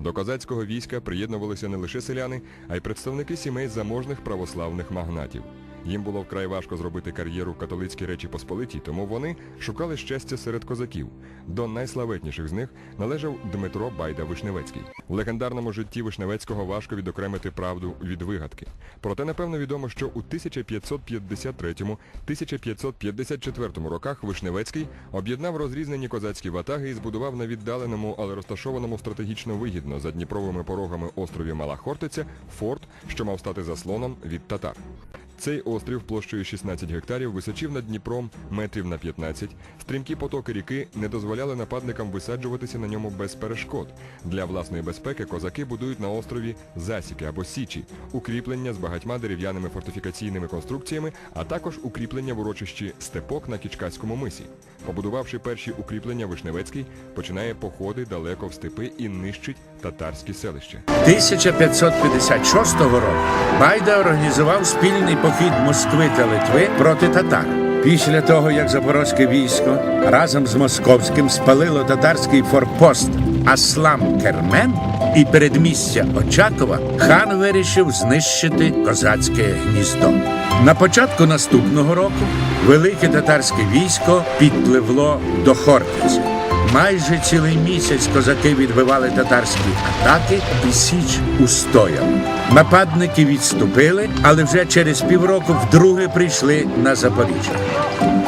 До козацького війська приєднувалися не лише селяни, а й представники сімей заможних православних магнатів. Їм було вкрай важко зробити кар'єру в католицькій Речі Посполитій, тому вони шукали щастя серед козаків. До найславетніших з них належав Дмитро Байда Вишневецький. В легендарному житті Вишневецького важко відокремити правду від вигадки. Проте напевно відомо, що у 1553-1554 роках Вишневецький об'єднав розрізнені козацькі ватаги і збудував на віддаленому, але розташованому стратегічно вигідно за Дніпровими порогами острові Мала Хортиця форт, що мав стати заслоном від татар. Цей острів площею 16 гектарів височив над Дніпром метрів на 15. Стрімкі потоки ріки не дозволяли нападникам висаджуватися на ньому без перешкод. Для власної безпеки козаки будують на острові засіки або січі, укріплення з багатьма дерев'яними фортифікаційними конструкціями, а також укріплення в урочищі степок на Кічкаському мисі. Побудувавши перші укріплення, Вишневецький починає походи далеко в степи і нищить татарські селища. 1556 року Байда організував спільний похід Москви та Литви проти татар. Після того, як запорозьке військо разом з московським спалило татарський форпост Аслам Кермен і передмістя Очакова, хан вирішив знищити козацьке гніздо. На початку наступного року велике татарське військо підпливло до Хортиці. Майже цілий місяць козаки відбивали татарські атаки і січ устояв. Нападники відступили, але вже через півроку вдруге прийшли на Запоріжжя.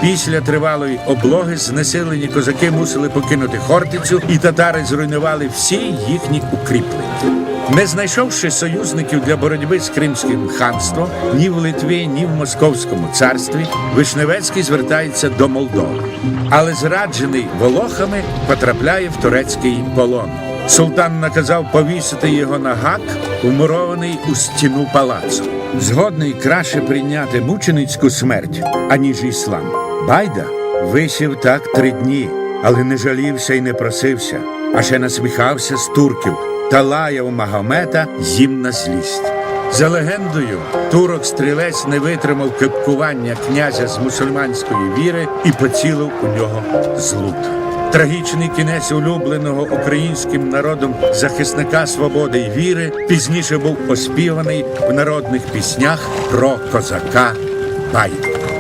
Після тривалої облоги знесилені козаки мусили покинути Хортицю, і татари зруйнували всі їхні укріплення. Не знайшовши союзників для боротьби з Кримським ханством ні в Литві, ні в Московському царстві, Вишневецький звертається до Молдови. Але зраджений волохами потрапляє в турецький полон. Султан наказав повісити його на гак, вмурований у стіну палацу. Згодний краще прийняти мученицьку смерть, аніж іслам. Байда висів так три дні, але не жалівся і не просився, а ще насміхався з турків та лаяв Магомета їм на злість. За легендою, турок стрілець не витримав кепкування князя з мусульманської віри і поцілив у нього з лука. Трагічний кінець улюбленого українським народом захисника свободи й віри пізніше був оспіваний в народних піснях про козака Байду.